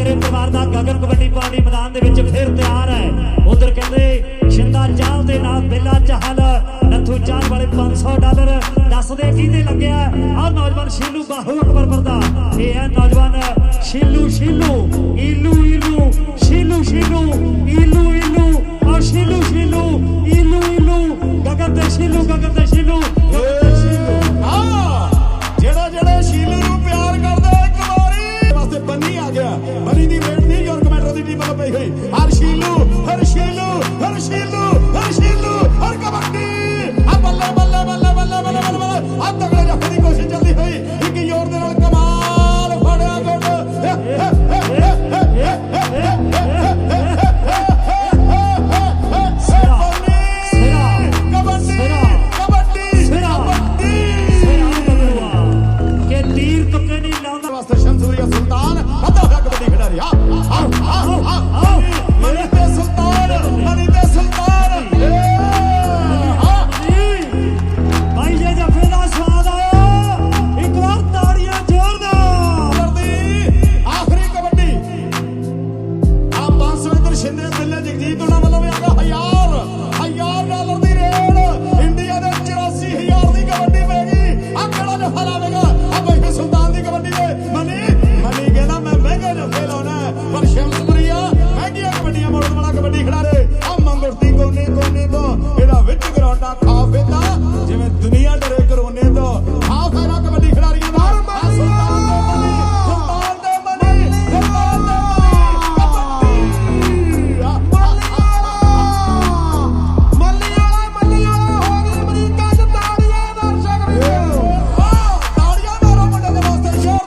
ਮਗਰੇ ਪਰਿਵਾਰ ਦਾ ਗਗਨ ਕਬੱਡੀ ਪਾਰਟੀ ਮੈਦਾਨ ਦੇ ਵਿੱਚ ਫਿਰ ਤਿਆਰ ਹੈ। ਉਧਰ ਕਹਿੰਦੇ, ਸ਼ਿੰਦਾ ਚਾਹ ਦੇ ਨਾਲ ਬੇਲਾ ਚਾਹਲ ਨੱਥੂ ਚਾਹ ਵਾਲੇ 500 ਡਾਲਰ। ਦੱਸਦੇ ਕੀ ਕਿਹਦੇ ਲੱਗਿਆ? ਆਹ ਨੌਜਵਾਨ ਸ਼ੀਲੂ ਬਾਹੂ ਅਕਬਰਪੁਰ ਦਾ ਇਹ ਹੈ ਨੌਜਵਾਨ ਸ਼ੀਲੂ ਸ਼ੀਲੂ, ਈਲੂ ਈਲੂ, ਸ਼ੀਲੂ ਸ਼ੀਲੂ, ਈਲੂ ਈਲੂ, ਔਰ ਸ਼ੀਲੂ ਸ਼ੀਲੂ, ਈਲੂ ਈਲੂ। ਗਗਨ ਤੇ ਸ਼ੀਲੂ, ਗਗਨ ਗਿਆ। ਬਲੀ ਦੀ ਮੇੜ ਨਹੀਂ ਯਾਰ ਕਮੈਂਟਰ ਦੀ ਟੀਮ ਵੱਲੋਂ ਪਈ ਹੋਈ। that coffin